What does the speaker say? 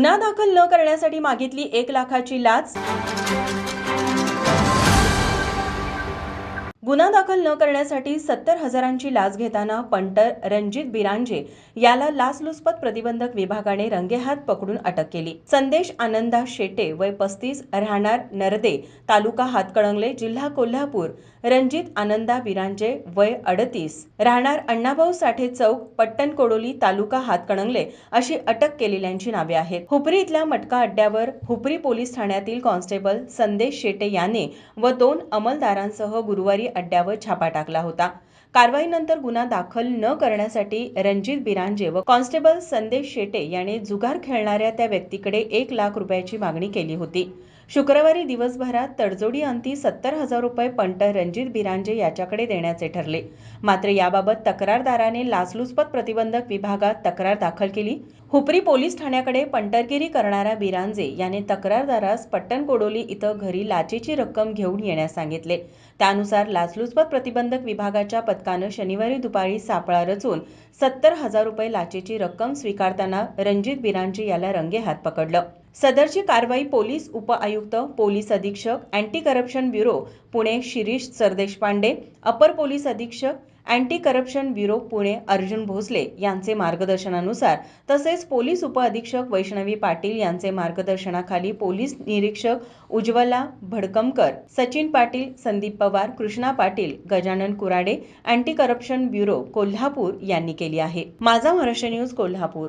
गुन्हा दाखल न करण्यासाठी मागितली एक लाखाची लाच? गुन्हा दाखल न करण्यासाठी सत्तर हजारांची लाच घेताना पंटर रणजित बिरांजे याला लाचलुचपत प्रतिबंधक विभागाने रंगेहात पकडून अटक केली. संदेश आनंदा शेटे वय पस्तीस राहणार नरदे तालुका हातकणंगले जिल्हा कोल्हापूर. रणजित आनंदा बिरांजे वय अडतीस राहणार अण्णाभाऊ साठे चौक पट्टण कोडोली तालुका हातकणंगले अशी अटक केलेल्यांची नावे आहेत. हुपरी इथल्या मटका अड्ड्यावर हुपरी पोलीस ठाण्यातील कॉन्स्टेबल संदेश शेटे याने व दोन अंमलदारांसह गुरुवारी अड्ड्यावर छापा टाकला होता. कारवाईनंतर गुन्हा दाखल न करण्यासाठी रणजित बिरांजे व कॉन्स्टेबल संदेश शेटे याने जुगार खेळणाऱ्या त्या व्यक्तीकडे एक लाख रुपयाची मागणी केली होती. शुक्रवारी दिवसभरात तडजोडी अंती सत्तर हजार रुपये पंटर रणजित बिरांजे याच्याकडे देण्याचे ठरले. मात्र याबाबत तक्रारदाराने लाचलुचपत प्रतिबंधक विभागात तक्रार दाखल केली. हुपरी पोलीस ठाण्याकडे पंटरगिरी करणारा बिरांजे याने तक्रारदारास पट्टण कोडोली इथं घरी लाचेची रक्कम घेऊन येण्यास सांगितले. त्यानुसार लाचलुचपत प्रतिबंधक विभागाच्या पथकानं शनिवारी दुपारी सापळा रचून सत्तर हजार रुपये लाचेची रक्कम स्वीकारताना रणजित बिरांचे याला रंगेहात पकडलं. सदरची कारवाई पोलीस उपआयुक्त पोलीस अधीक्षक anti corruption bureau Pune Shirish Sardeshpande अपर पोलीस अधीक्षक anti corruption bureau Pune Arjun Bhosale यांचे मार्गदर्शनानुसार तसेच पोलीस उपअधीक्षक वैष्णवी पाटील यांचे मार्गदर्शनाखाली पोलीस निरीक्षक Ujjwala Bhadkamkar Sachin Patil Sandeep Pawar Krishna Patil Gajanan Kurade anti corruption bureau Kolhapur यांनी केली आहे. माझा महाराष्ट्र न्यूज कोल्हापूर.